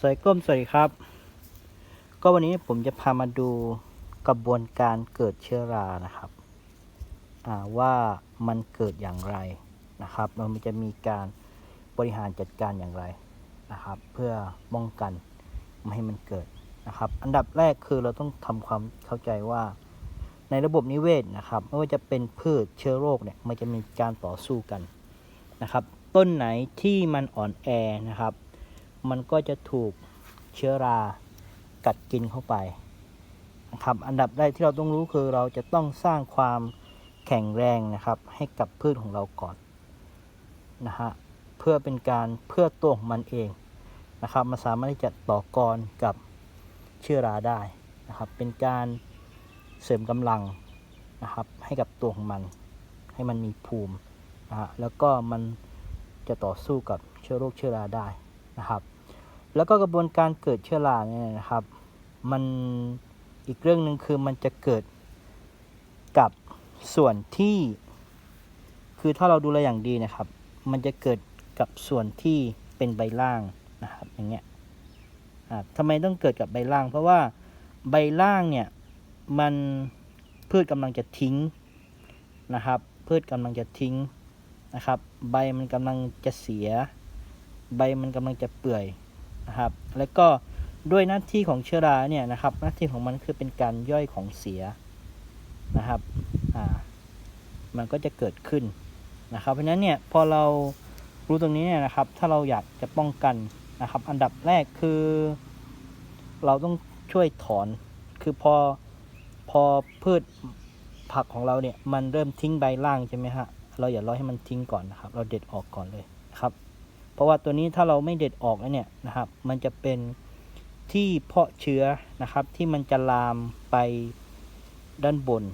สวัสดีก้มสวัสดีครับ ก็วันนี้ผมจะพามาดูกระบวนการเกิดเชื้อรานะครับว่ามันเกิดอย่างไรนะครับแล้วมันจะมีการบริหารจัดการอย่างไรนะครับ เพื่อป้องกันไม่ให้มันเกิดนะครับ อันดับแรกคือเราต้องทำความเข้าใจว่า ในระบบนิเวศนะครับ ไม่ว่าจะเป็นพืชเชื้อโรคเนี่ยมันจะมีการต่อสู้กันนะครับ ต้นไหนที่มันอ่อนแอนะครับ มันก็จะถูกเชื้อรากัดกินเข้าไปนะครับอันดับแรกที่เราต้องรู้คือเราจะต้องสร้างความแข็งแรงนะครับ ให้กับพืชของเราก่อนนะฮะเพื่อเป็นการเพื่อตัวของมันเองนะครับมันสามารถที่จะต่อกรกับเชื้อราได้นะครับ เป็นการเสริมกำลังนะครับให้กับตัวของมัน ให้มันมีภูมินะฮะแล้วก็มันจะต่อสู้กับเชื้อโรคเชื้อราได้นะครับ แล้วก็กระบวนการเกิดเชื้อราเนี่ยนะครับ มันอีกเรื่องหนึ่งคือมันจะเกิดกับส่วนที่ คือถ้าเราดูแลอย่างดีนะครับ มันจะเกิดกับส่วนที่เป็นใบล่างนะครับอย่างเงี้ยทำไมต้องเกิดกับใบล่าง เพราะว่าใบล่างเนี่ยมันพืชกำลังจะทิ้งนะครับ พืชกำลังจะทิ้งนะครับ ใบมันกำลังจะเสีย ใบมันกำลังจะเปื่อย นะครับ แล้วก็ด้วยหน้าที่ของเชื้อราเนี่ยนะครับ หน้าที่ของมันคือเป็นการย่อยของเสียนะครับอ่ามันก็จะเกิดขึ้นนะครับ เพราะฉะนั้นเนี่ยพอเรารู้ตรงนี้เนี่ยนะครับ ถ้าเราอยากจะป้องกันนะครับ อันดับแรกคือ เราต้องช่วยถอน คือพอพอพืชผักของเราเนี่ยมันเริ่มทิ้งใบล่างใช่ไหมฮะ เราอย่ารอให้มันทิ้งก่อนนะครับ เราเด็ดออกก่อนเลยนะครับ เพราะว่าตัวนี้ถ้าเราไม่เด็ดออกแล้วเนี่ยนะครับ มันจะเป็นที่เพาะเชื้อนะครับ ที่มันจะลามไปด้านบน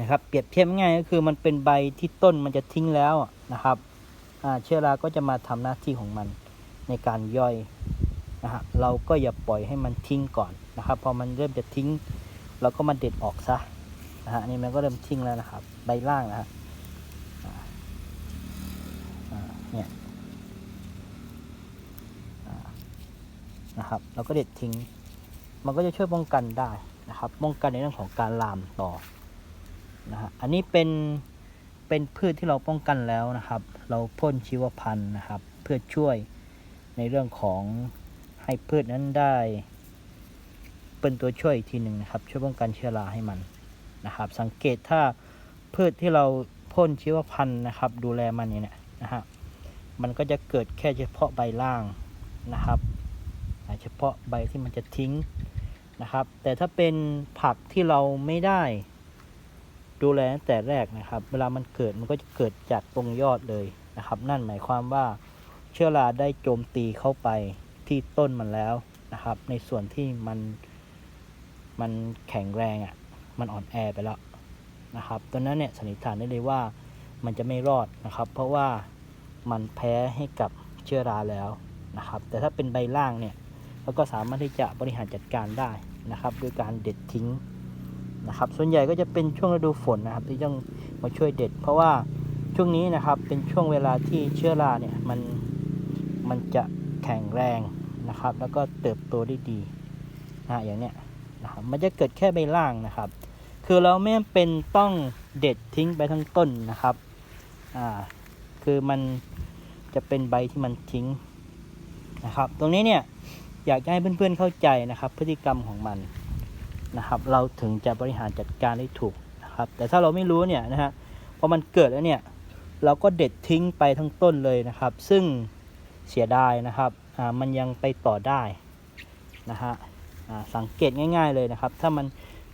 นะครับ เปรียบเทียบง่ายก็คือมันเป็นใบที่ต้นมันจะทิ้งแล้วนะครับเชื้อราก็จะมาทำหน้าที่ของมันในการย่อยนะฮะเราก็อย่าปล่อยให้มันทิ้งก่อนนะครับ พอมันเริ่มจะทิ้ง เราก็มาเด็ดออกซะนะฮะนี่มันก็เริ่มทิ้งแล้วนะครับ ใบล่างนะฮะเนี่ย นะครับ เราก็เด็ดทิ้ง มันก็จะช่วยป้องกันได้นะครับ ป้องกันในเรื่องของการลามต่อนะฮะอันนี้เป็นเป็นพืชที่เราป้องกันแล้วนะครับ เราพ่นชีวพันธุ์นะครับ เพื่อช่วยในเรื่องของให้พืชนั้นได้ เป็นตัวช่วยอีกทีหนึ่งนะครับ ช่วยป้องกันเชื้อราให้มันนะครับ สังเกตถ้าพืชที่เราพ่นชีวพันธุ์นะครับ ดูแลมันเนี่ยนะฮะมันก็จะเกิดแค่เฉพาะใบล่างนะครับ เฉพาะใบที่มันจะทิ้งนะครับ แต่ถ้าเป็นผักที่เราไม่ได้ ดูแลตั้งแต่แรกนะครับ เวลามันเกิดมันก็จะเกิดจากตรงยอดเลยนะครับ นั่นหมายความว่าเชื้อราได้โจมตีเข้าไปที่ต้นมันแล้วนะครับ ในส่วนที่มันมันแข็งแรงอะ่ะ มันอ่อนแอไปแล้วนะครับตอนนั้นเนี่ยสันนิษฐานได้เลยว่ามันจะไม่รอดนะครับ เพราะว่ามันแพ้ให้กับเชื้อราแล้วนะครับ แต่ถ้าเป็นใบล่างเนี่ย แล้วก็สามารถที่จะบริหารจัดการได้นะครับโดยการเด็ดทิ้งนะครับ ส่วนใหญ่ก็จะเป็นช่วงฤดูฝนนะครับ ที่ต้องมาช่วยเด็ด เพราะว่าช่วงนี้นะครับเป็นช่วงเวลาที่เชื้อราเนี่ยมันมันจะแข็งแรงนะครับ แล้วก็เติบโตได้ดีนะอย่างเนี้ยนะครับมันจะเกิดแค่ใบล่างนะครับ คือเราไม่จำเป็นต้องเด็ดทิ้งไปทั้งต้นนะครับอ่าคือมันจะเป็นใบที่มันทิ้งนะครับ ตรงนี้เนี่ย อยากให้เพื่อนๆเข้าใจนะครับ พฤติกรรมของมันนะครับ เราถึงจะบริหารจัดการได้ถูกนะครับ แต่ถ้าเราไม่รู้เนี่ยนะฮะพอมันเกิดแล้วเนี่ยเราก็เด็ดทิ้งไปทั้งต้นเลยนะครับ ซึ่งเสียดายนะครับอ่ามันยังไปต่อได้นะฮะอ่าสังเกตง่าย ๆเลยนะครับ ถ้ามัน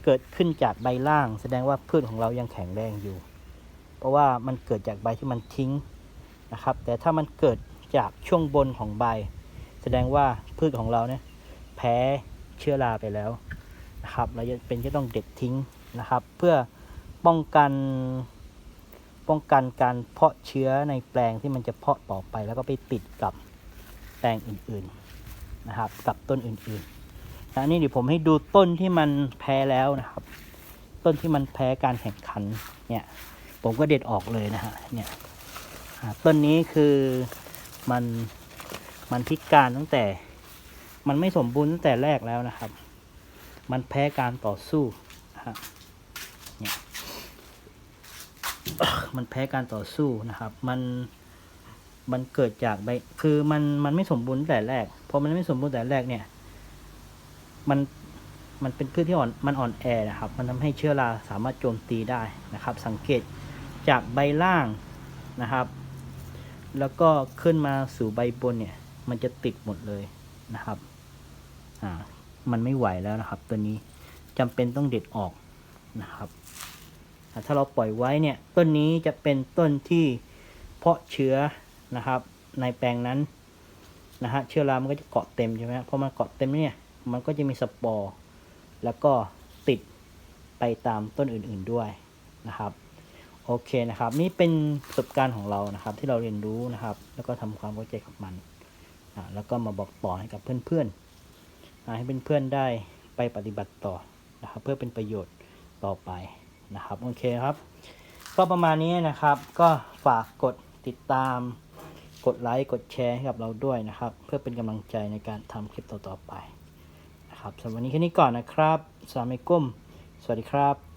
เกิดขึ้นจากใบล่าง แสดงว่าพืชของเรายังแข็งแรงอยู่ เพราะว่ามันเกิดจากใบที่มันทิ้งนะครับ แต่ถ้ามันเกิดจากช่วงบนของใบ แสดงว่าพืชของเราเนี่ยแพ้เชื้อราไปแล้วนะครับ เราจะเป็นที่ต้องเด็ดทิ้งนะครับ เพื่อป้องกันป้องกันการเพาะเชื้อในแปลงที่มันจะเพาะต่อไปแล้วก็ไปติดกับแปลงอื่นๆนะครับ กับต้นอื่นๆนะนี่เดี๋ยวผมให้ดูต้นที่มันแพ้แล้วนะครับ ต้นที่มันแพ้การแข่งขันเนี่ยผมก็เด็ดออกเลยนะฮะเนี่ยต้นนี้คือมัน มันพิการตั้งแต่ มันไม่สมบูรณ์ตั้งแต่แรกแล้วนะครับ มันแพ้การต่อสู้นะฮะเนี่ยมันแพ้การต่อสู้นะครับ มัน มันเกิดจากใบ คือมัน มันไม่สมบูรณ์ตั้งแต่แรก พอมันไม่สมบูรณ์แต่แรกเนี่ย มัน มันเป็นพืชที่อ่อน มันอ่อนแอนะครับ มันทำให้เชื้อราสามารถโจมตีได้นะครับ สังเกตจากใบล่างนะครับ แล้วก็ขึ้นมาสู่ใบบนเนี่ย มันจะติดหมดเลยนะครับ อ่า มันไม่ไหวแล้วนะครับ ตัวนี้จำเป็นต้องเด็ดออกนะครับ ถ้าเราปล่อยไว้เนี่ย ต้นนี้จะเป็นต้นที่เพาะเชื้อนะครับ ในแปลงนั้นนะฮะ เชื้อรา มันก็จะเกาะเต็มใช่ไหมพอมันเกาะเต็มเนี่ย มันก็จะมีสปอร์ แล้วก็ติดไปตามต้นอื่นๆด้วยนะครับโอเคนะครับ นี่เป็นประสบการณ์ของเรานะครับ ที่เราเรียนรู้นะครับ แล้วก็ทำความเข้าใจกับมัน แล้วก็มาบอกต่อให้กับเพื่อนๆให้เพื่อนๆได้ไปปฏิบัติต่อนะครับเพื่อเป็นประโยชน์ต่อไปนะครับโอเคครับ ก็ประมาณนี้นะครับ ก็ฝากกดติดตาม กดไลค์กดแชร์ให้กับเราด้วยนะครับ เพื่อเป็นกำลังใจในการทำคลิปต่อๆไปนะครับสำหรับวันนี้แค่นี้ก่อนนะครับสามอะลัยกุมสวัสดีครับ